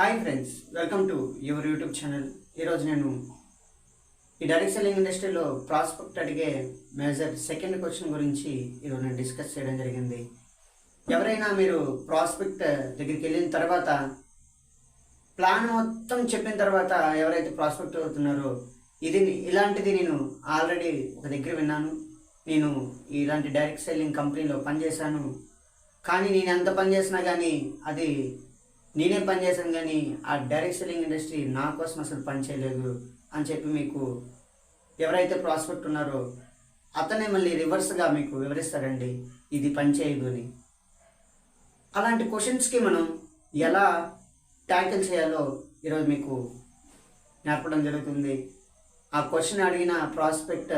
Hi friends welcome to your YouTube channel. ఈరోజు నేను ఈ డైరెక్ట్ సెల్లింగ్ ఇండస్ట్రీలో ప్రాస్పెక్ట్ అడిగే మేజర్ సెకండ్ క్వశ్చన్ గురించి ఈరోజు నేను డిస్కస్ చేయడం జరిగింది. ఎవరైనా మీరు ప్రాస్పెక్ట్ దగ్గరికి వెళ్ళిన తర్వాత ప్లాన్ మొత్తం చెప్పిన తర్వాత ఎవరైతే ప్రాస్పెక్ట్ అవుతున్నారో ఇది ఇలాంటిది నేను ఆల్రెడీ ఒక దగ్గర విన్నాను. నేను ఇలాంటి డైరెక్ట్ సెల్లింగ్ కంపెనీలో పనిచేశాను. కానీ నేను ఎంత పని చేసినా కానీ అది నేనే పని చేశాను కానీ ఆ డైరెక్ట్ సెల్లింగ్ ఇండస్ట్రీ నా కోసం అసలు పని చేయలేదు అని చెప్పి మీకు ఎవరైతే ప్రాస్పెక్ట్ ఉన్నారో అతనే మళ్ళీ రివర్స్గా మీకు వివరిస్తారండి ఇది పనిచేయదు అని. అలాంటి క్వశ్చన్స్కి మనం ఎలా ట్యాకిల్ చేయాలో ఈరోజు మీకు నేర్పడం జరుగుతుంది. ఆ క్వశ్చన్ అడిగిన ప్రాస్పెక్ట్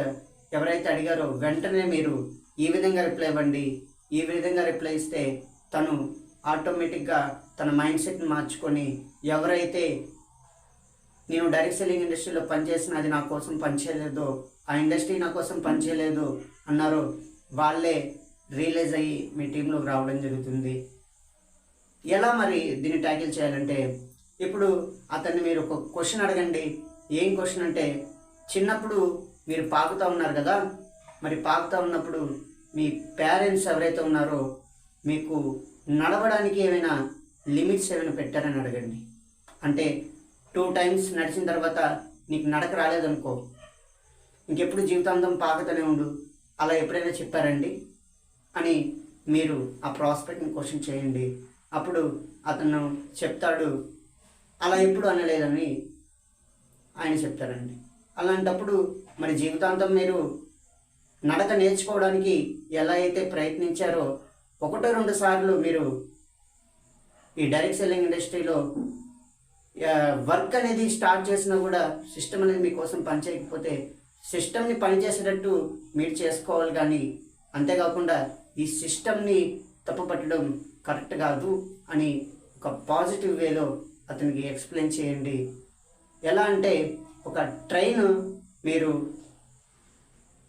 ఎవరైతే అడిగారో వెంటనే మీరు ఈ విధంగా రిప్లై ఇవ్వండి ఈ విధంగా రిప్లై ఇస్తే తను ఆటోమేటిక్గా తన మైండ్ సెట్ని మార్చుకొని ఎవరైతే నేను డైరెక్ట్ సెల్లింగ్ ఇండస్ట్రీలో పనిచేసిన అది నా కోసం పనిచేయలేదు ఆ ఇండస్ట్రీ నా కోసం పనిచేయలేదు అన్నారు వాళ్ళే రియలైజ్ అయ్యి మీ టీంలోకి రావడం జరుగుతుంది. ఎలా మరి దీన్ని ట్యాకిల్ చేయాలంటే ఇప్పుడు అతన్ని మీరు ఒక క్వశ్చన్ అడగండి. ఏం క్వశ్చన్ అంటే చిన్నప్పుడు మీరు పాకుతూ ఉన్నారు కదా మరి పాకుతూ ఉన్నప్పుడు మీ పేరెంట్స్ ఎవరైతే ఉన్నారో మీకు నడవడానికి ఏమైనా లిమిట్స్ ఏమైనా పెట్టారని అడగండి. అంటే టూ టైమ్స్ నడిచిన తర్వాత నీకు నడక రాలేదనుకో ఇంకెప్పుడు జీవితాంతం పాకుతూనే ఉండు అలా ఎప్పుడైనా చెప్పారండి? అని మీరు ఆ ప్రాస్పెక్ట్ని క్వశ్చన్ చేయండి. అప్పుడు అతను చెప్తాడు అలా ఎప్పుడు అనలేదని ఆయన చెప్తారండి. అలాంటప్పుడు మరి జీవితాంతం మీరు నడక నేర్చుకోవడానికి ఎలా అయితే ప్రయత్నించారో ఒకటో రెండు సార్లు మీరు ఈ డైరెక్ట్ సెల్లింగ్ ఇండస్ట్రీలో వర్క్ అనేది స్టార్ట్ చేసినా కూడా సిస్టమ్ అనేది మీకోసం పనిచేయకపోతే సిస్టమ్ని పనిచేసేటట్టు మీరు చేసుకోవాలి కానీ అంతేకాకుండా ఈ సిస్టమ్ని తప్పుపట్టడం కరెక్ట్ కాదు అని ఒక పాజిటివ్ వేలో అతనికి ఎక్స్ప్లెయిన్ చేయండి. ఎలా అంటే ఒక ట్రైన్ మీరు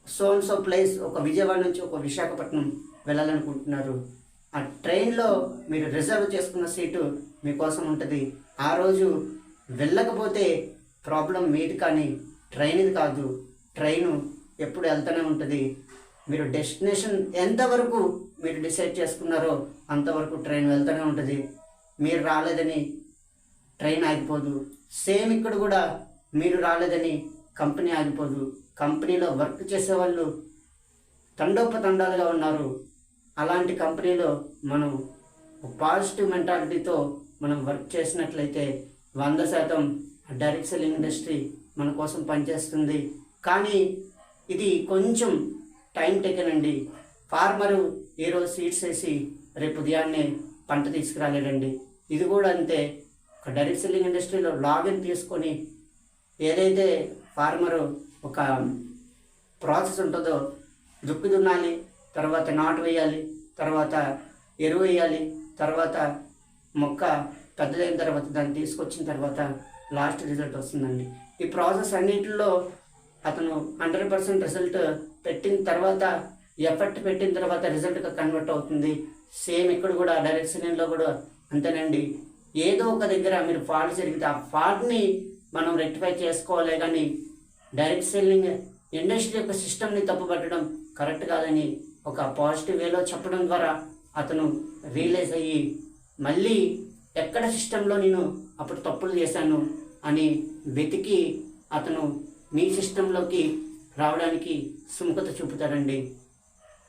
సో అండ్ సో ప్లేస్ ఒక విజయవాడ నుంచి ఒక విశాఖపట్నం వెళ్ళాలనుకుంటున్నారు. ఆ ట్రైన్లో మీరు రిజర్వ్ చేసుకున్న సీటు మీకోసం ఉంటుంది. ఆ రోజు వెళ్ళకపోతే ప్రాబ్లం మీది కానీ ట్రైన్ది కాదు. ట్రైను ఎప్పుడు వెళ్తూనే ఉంటుంది. మీరు డెస్టినేషన్ ఎంతవరకు మీరు డిసైడ్ చేసుకున్నారో అంతవరకు ట్రైన్ వెళ్తూనే ఉంటుంది. మీరు రాలేదని ట్రైన్ ఆగిపోదు. సేమ్ ఇక్కడ కూడా మీరు రాలేదని కంపెనీ ఆగిపోదు. కంపెనీలో వర్క్ చేసేవాళ్ళు తండోపతండాలుగా ఉన్నారు. అలాంటి కంపెనీలో మనం పాజిటివ్ మెంటాలిటీతో మనం వర్క్ చేసినట్లయితే వంద శాతం డైరెక్ట్ సెల్లింగ్ ఇండస్ట్రీ మన కోసం పనిచేస్తుంది. కానీ ఇది కొంచెం టైం టేకెన్ అండి ఫార్మరు ఈరోజు సీడ్స్ వేసి రేపు ఉదయాన్నే పంట తీసుకురాలేడండి. ఇది కూడా అంతే. ఒక డైరెక్ట్ సెల్లింగ్ ఇండస్ట్రీలో లాగిన్ తీసుకొని ఏదైతే ఫార్మరు ఒక ప్రాసెస్ ఉంటుందో దుక్కి దున్నాలి తర్వాత నాటు వేయాలి తర్వాత ఎరువు వేయాలి తర్వాత మొక్క పెద్దదైన తర్వాత దాన్ని తీసుకొచ్చిన తర్వాత లాస్ట్ రిజల్ట్ వస్తుందండి. ఈ ప్రాసెస్ అన్నిటిలో అతను హండ్రెడ్ పర్సెంట్ రిజల్ట్ పెట్టిన తర్వాత ఎఫర్ట్ పెట్టిన తర్వాత రిజల్ట్గా కన్వర్ట్ అవుతుంది. సేమ్ ఇక్కడ కూడా డైరెక్ట్ కూడా అంతేనండి. ఏదో ఒక దగ్గర మీరు ఫాల్ట్ జరిగితే ఆ ఫాల్ట్ని మనం రెక్టిఫై చేసుకోవాలి కానీ డైరెక్ట్ సెల్లింగ్ ఇండస్ట్రీ యొక్క సిస్టమ్ని తప్పుపట్టడం కరెక్ట్ కాదని ఒక పాజిటివ్ వేలో చెప్పడం ద్వారా అతను రియలైజ్ అయ్యి మళ్ళీ ఎక్కడ సిస్టంలో నేను అప్పుడు తప్పులు చేశాను అని వెతికి అతను మీ సిస్టంలోకి రావడానికి సుముఖత చూపుతాడండి.